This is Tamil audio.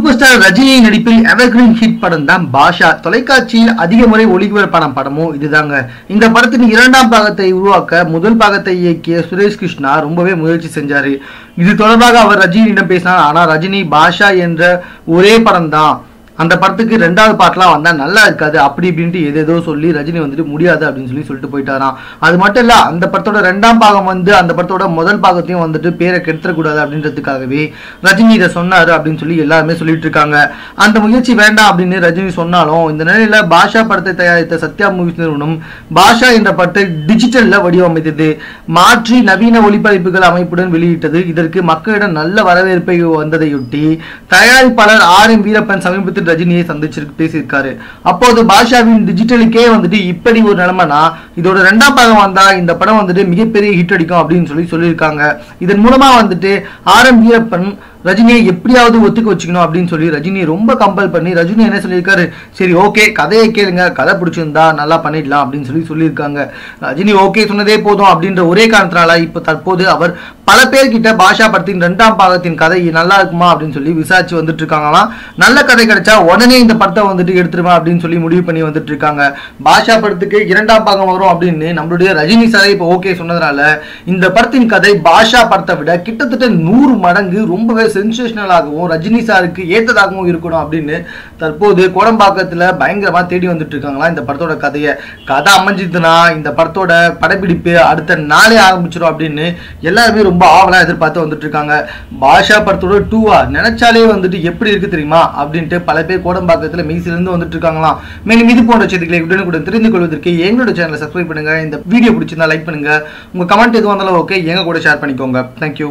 சூப்பர் ஸ்டார் ரஜினி நடிப்பில் எவர்கிரீன் ஹிட் படம் தான் பாஷா. தொலைக்காட்சியில் அதிக முறை ஒளிபரப்பான படமும் இதுதாங்க. இந்த படத்தின் இரண்டாம் பாகத்தை உருவாக்க முதல் பாகத்தை இயக்கிய சுரேஷ் கிருஷ்ணா ரொம்பவே முயற்சி செஞ்சாரு. இது தொடர்பாக அவர் ரஜினியிடம் பேசினார். ஆனா ரஜினி பாஷா என்ற ஒரே படம் தான் அந்த படத்துக்கு ரெண்டாவது பாட்டெலாம் வந்தால் நல்லா இருக்காது அப்படி இப்படின்ட்டு எதேதோ சொல்லி ரஜினி வந்துட்டு முடியாது அப்படின்னு சொல்லி சொல்லிட்டு போயிட்டாராம். அது மட்டும் இல்லை அந்த படத்தோட ரெண்டாம் பாகம் வந்து அந்த படத்தோட முதல் பாகத்தையும் வந்துட்டு பேரை கெடுத்துடக்கூடாது அப்படின்றதுக்காகவே ரஜினி இதை சொன்னார் அப்படின்னு சொல்லி எல்லாருமே சொல்லிட்டு இருக்காங்க. அந்த முயற்சி வேண்டாம் அப்படின்னு ரஜினி சொன்னாலும் இந்த நிலையில பாஷா படத்தை தயாரித்த சத்யா மூவிஸ் நிறுவனம் பாஷா என்ற படத்தை டிஜிட்டல்ல வடிவமைத்தது. மாற்றி நவீன ஒளிபரப்புகள் அமைப்புடன் வெளியிட்டது. இதற்கு மக்களிடம் நல்ல வரவேற்பை வந்ததையொட்டி தயாரிப்பாளர் ஆர் எம் வீரப்பன் சமீபத்தில் ரஜினியை சந்திச்சிருக்கு பேசியிருக்காரு. அப்போது பாஷாவின் டிஜிட்டலுக்கே வந்துட்டு இப்படி ஒரு நிலைமைனா இதோட ரெண்டாம் பாகம் வந்தா இந்த படம் வந்துட்டு மிகப்பெரிய ஹிட் அடிக்கும் அப்படின்னு சொல்லி சொல்லியிருக்காங்க. இதன் மூலமா வந்துட்டு ஆர் எம் வீரப்பன் ரஜினியை எப்படியாவது ஒத்துக்க வச்சுக்கணும் அப்படின்னு சொல்லி ரஜினியை ரொம்ப கம்பல் பண்ணி ரஜினி என்ன சொல்லியிருக்காரு? சரி ஓகே கதையை கேளுங்க கதை பிடிச்சிருந்தா நல்லா பண்ணிடலாம் அப்படின்னு சொல்லி சொல்லியிருக்காங்க. ரஜினி ஓகே சொன்னதே போதும் அப்படின்ற ஒரே காரணத்தினால இப்போ தற்போது அவர் பல பேர்கிட்ட பாஷா படத்தின் ரெண்டாம் பாகத்தின் கதை நல்லா இருக்குமா அப்படின்னு சொல்லி விசாரிச்சு வந்துட்டு இருக்காங்களாம். நல்ல கதை கிடைச்சா உடனே இந்த படத்தை வந்துட்டு எடுத்துருவேன் அப்படின்னு சொல்லி முடிவு பண்ணி வந்துட்டு இருக்காங்க. பாஷா படத்துக்கு இரண்டாம் பாகம் வரும் அப்படின்னு நம்மளுடைய ரஜினி சாரை இப்போ ஓகே சொன்னதுனால இந்த படத்தின் கதை பாஷா படத்தை விட கிட்டத்தட்ட நூறு மடங்கு ரொம்பவே சென்சேஷனலாகவும் ரஜினி சாருக்கு ஏற்றதாகவும் இருக்கணும் அப்படின்னு தற்போது கோடம்பாக்கத்தில் பயங்கரமாக தேடி வந்துட்டு இருக்காங்களா இந்த படத்தோட கதையை. கதை அமைஞ்சதுன்னா இந்த படத்தோட படப்பிடிப்பு அடுத்த நாளே ஆரம்பிச்சிடும் அப்படின்னு எல்லாருமே ரொம்ப ரொம்ப ஆவலாக எதிர்பார்த்து வந்துட்டு இருக்காங்க. பாஷா படத்தோட டூவா நினைச்சாலே வந்துட்டு எப்படி இருக்கு தெரியுமா? அப்படின்ட்டு பல பேர் கோடம்பாக்கத்தில் மீசிலிருந்து வந்துட்டு இருக்காங்களாம். மேலும் இது போன்ற செய்திகளை உடனுக்குடன் தெரிந்து கொள்வதற்கு எங்களோட சேனலை சப்ஸ்கிரைப் பண்ணுங்க. இந்த வீடியோ பிடிச்சிருந்தா லைக் பண்ணுங்க. உங்க கமெண்ட் எதுவும் வந்தாலும் ஓகே எங்க கூட ஷேர் பண்ணிக்கோங்க. தேங்க்யூ